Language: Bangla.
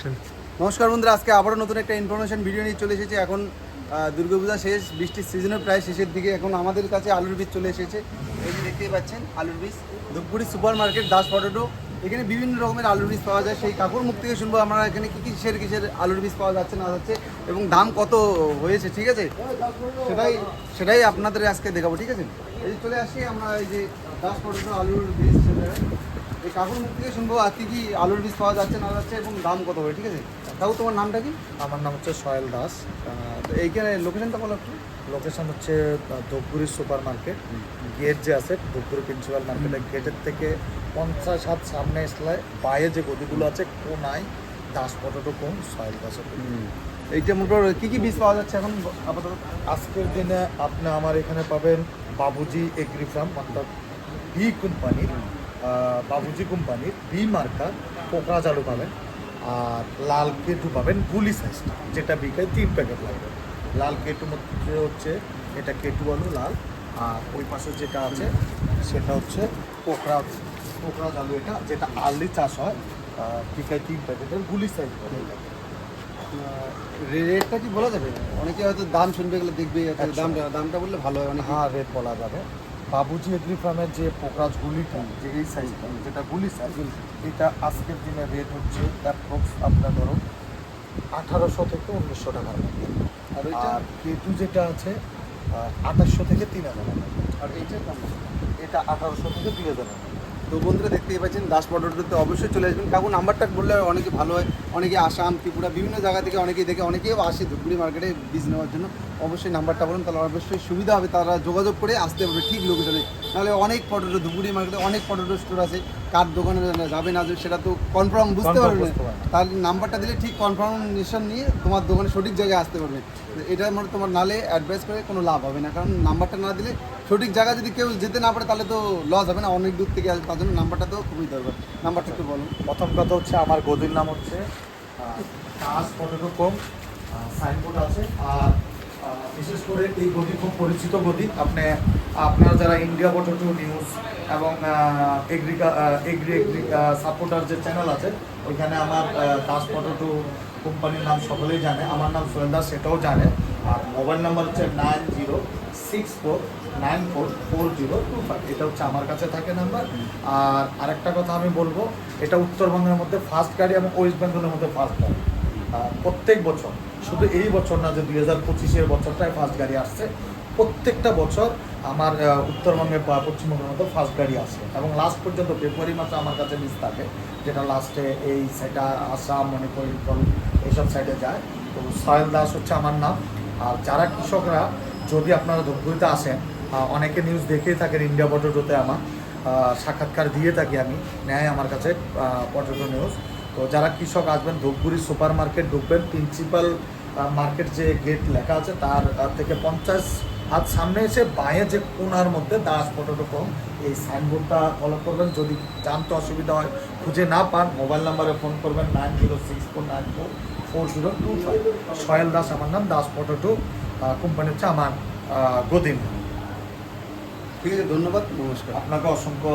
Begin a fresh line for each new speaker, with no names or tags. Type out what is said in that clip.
অ্যাকশন
নমস্কার বন্ধুরা, আজকে আবারও নতুন একটা ইনফরমেশন ভিডিও নিয়ে চলে এসেছি। এখন দুর্গাপূজা শেষ, বৃষ্টির সিজনের প্রায় শেষের দিকে। এখন আমাদের কাছে আলুর বীজ চলে এসেছে। এই দেখতেই পাচ্ছেন, আলুর বীজ। Dhupguri super market Das potato. এখানে বিভিন্ন রকমের আলুর বীজ পাওয়া যায়। সেই কাকুর মুখ থেকে শুনব আমরা এখানে কী কিসের কিসের আলুর বীজ পাওয়া যাচ্ছে, না যাচ্ছে, এবং দাম কত হয়েছে, ঠিক আছে? সেটাই সেটাই আপনাদের আজকে দেখাবো, ঠিক আছে? এই চলে আসি আমরা, এই যে দাস পটেটো আলুর বীজ। এই কাকুর মুখ থেকে শুনব আর কি কি আলুর বীজ পাওয়া যাচ্ছে না যাচ্ছে এবং দাম কত হবে ঠিক আছে? কাকু তোমার নামটা কি?
আমার নাম হচ্ছে সয়েল দাস।
তো এইখানে লোকেশনটা বলো একটু।
লোকেশন হচ্ছে ধূপগুড়ি সুপার মার্কেট গেট যে আছে ধূপগুড়ি প্রিন্সিপাল মার্কেটের গেটের থেকে পঞ্চাশ হাত সামনে আসলে বাইরে যে গদিগুলো আছে কোনায় দাস পটেটো কোন সয়েল দাসের
এইটা মোটর কি কি বীজ পাওয়া যাচ্ছে এখন আপাতত?
আজকের দিনে আপনি আমার এখানে পাবেন বাবুজি এগ্রি ফার্ম অর্থাৎ বি কোম্পানির। বাবুজি কোম্পানির বি মার্কার পোকরা চালু পাবেন আর লাল কেটু পাবেন গুলি সাইজটা যেটা বিকায় তিন প্যাকেট লাগবে। লাল কেটু মধ্যে হচ্ছে এটা কেটু আলু লাল আর ওই পাশে যেটা আছে সেটা হচ্ছে পোকরা পোকরা চালু এটা যেটা আর্লি চাষ হয় বিকায় তিন প্যাকেটের গুলি সাইজ
রেটটা কি বলা যাবে? অনেকে হয়তো দাম শুনবে গেলে দেখবে। দামটা দামটা বললে ভালো হয় অনেক
হ্যাঁ রেট বলা যাবে। বাবুজি এগ্রি ফার্মের যে পোকরাজ গুলিটা যে এই সাইজটা যেটা গুলি সাইজ এটা আজকের দিনে রেট হচ্ছে অ্যাপ্রক্স আপনার ধরো আঠারোশো থেকে উনিশশো টাকার মধ্যে।
আর
আর কেটু যেটা আছে আঠাশশো থেকে তিন হাজার টাকা।
আর এইটা
এটা আঠারোশো থেকে দুই হাজার টাকা।
তো বন্ধুরা দেখতেই পাচ্ছেন, দাস পটোতে অবশ্যই চলে আসবেন। কাকু নাম্বারটা বললে অনেকে ভালো হয়, অনেকে আসাম, ত্রিপুরা, বিভিন্ন জায়গা থেকে অনেকেই দেখে, অনেকেও আসে ধুপুরি মার্কেটে বীজ নেওয়ার জন্য। অবশ্যই নাম্বারটা বলুন, তাহলে অবশ্যই সুবিধা হবে, তারা যোগাযোগ করে আসতে পারবে ঠিক লোকেশনে। নাহলে অনেক পটোটো ধুপুরি মার্কেটে অনেক পটোটো স্টোর আছে। কার দোকানে যাবে না সেটা তো কনফার্ম বুঝতে পারবে। তার নাম্বারটা দিলে ঠিক কনফার্মেশন নিয়ে তোমার দোকানে সঠিক জায়গায় আসতে পারবে। এটা মানে তোমার নালে অ্যাডভাইস করে কোনো লাভ হবে না কারণ নাম্বারটা না দিলে সঠিক জায়গায় যদি কেউ যেতে না পারে তাহলে তো লস হবে না অনেক দূর থেকে আসবে তার জন্য নাম্বারটা তো খুবই দরকার। নাম্বারটা একটু বলো।
প্রথম কথা হচ্ছে আমার গদির নাম হচ্ছে কাজ কম সাইনবোর্ড আছে আর বিশেষ করে এই গদি খুব পরিচিত গদি আপনি, আপনার যারা ইন্ডিয়া পটেটো নিউজ এবং এগ্রিকা এগ্রি এগ্রি সাপোর্টার যে চ্যানেল আছে, ওইখানে আমার দাস পটেটো কোম্পানির নাম সকলেই জানে। আমার নাম সোহেল দাস সেটাও জানে। আর মোবাইল নাম্বার হচ্ছে nine zero six four nine four four zero two five এটা হচ্ছে আমার কাছে থাকে নাম্বার আর আরেকটা কথা আমি বলব, এটা উত্তরবঙ্গের মধ্যে ফার্স্ট গাড়ি এবং ওয়েস্ট বেঙ্গলের মধ্যে ফার্স্ট গাড়ি। প্রত্যেক বছর, শুধু এই বছর না, যে দুই হাজার পঁচিশের বছরটায় ফার্স্ট গাড়ি আসছে, প্রত্যেকটা বছর আমার উত্তরবঙ্গে বা পশ্চিমবঙ্গের মধ্যে ফার্স্ট গাড়ি আসে এবং লাস্ট পর্যন্ত ফেব্রুয়ারি মাসে আমার কাছে লিস্ট থাকে, যেটা লাস্টে এই সাইডটা আসাম মণিপুর এইসব সাইডে যায়। তো সাহেল দাস হচ্ছে আমার নাম। আর যারা কৃষকরা, যদি আপনারা ধূপগুড়িতে আসেন অনেকে নিউজ দেখেই থাকেন ইন্ডিয়া পটেটোতে আমার সাক্ষাৎকার দিয়ে থাকি আমি। নেয় আমার কাছে পটেটো নিউজ তো যারা কৃষক আসবেন ধূপগুড়ি সুপার মার্কেট ঢুকবেন প্রিন্সিপাল মার্কেট যে গেট লেখা আছে তার থেকে পঞ্চাশ হাত সামনে এসে বাঁয়ে যে কোনার মধ্যে দাস পটেটো কম এই সাইনবোর্ডটা ফলো করবেন। যদি জানতে অসুবিধা হয় খুঁজে না পান মোবাইল নাম্বারে ফোন করবেন nine zero six four nine four four zero two five. Soyel Das আমার নাম দাস পটেটো কোম্পানি হচ্ছে আমার গদিন
ঠিক আছে ধন্যবাদ নমস্কার।
আপনাকে অসংখ্য